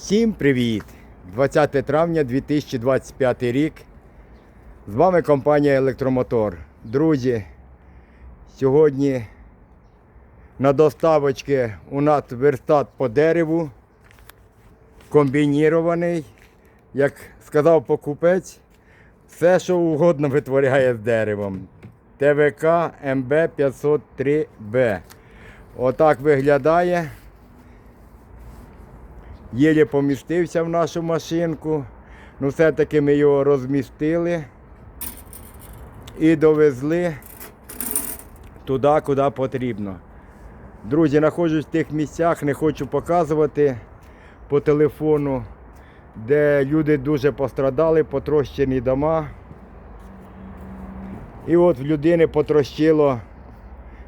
Всім привіт! 20 травня 2025 рік. З вами компанія Електромотор. Друзі, сьогодні на доставочці у нас верстат по дереву. Комбінірований. Як сказав покупець, все, що угодно витворяє з деревом. ТВК МБ 503Б. Отак виглядає. Єлі помістився в нашу машинку. Ну, все-таки ми його розмістили і довезли туди, куди потрібно. Друзі, знаходжусь в тих місцях, не хочу показувати по телефону, де люди дуже пострадали, потрощені дома. І от в людини потрощило,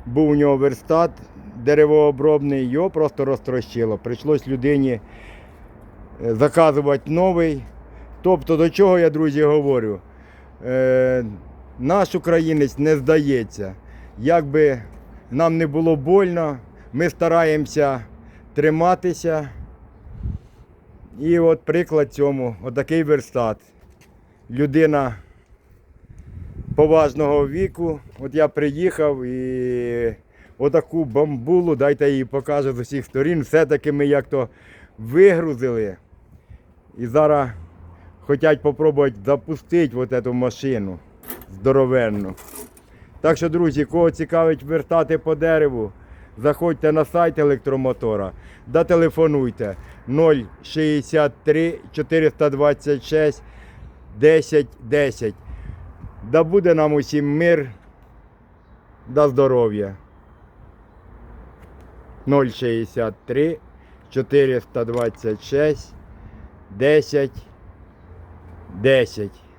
був у нього верстат деревообробний, його просто розтрощило. Прийшлось людині е, заказувати новий. Тобто, до чого я, друзі, говорю? Е, наш українець не здається. Як би нам не було больно, ми стараємося триматися. І от приклад цьому, отакий верстат. Людина поважного віку. От я приїхав і отаку бамбулу, дайте її покажу з усіх сторін. Все-таки ми як то вигрузили. І зараз хочуть спробувати запустити от эту машину здоровенну. Так що, друзі, кого цікавить вертати по дереву, заходьте на сайт електромотора, да телефонуйте 063 426 10 10. Да буде нам усім мир, да здоров'я. 063 426 10 10.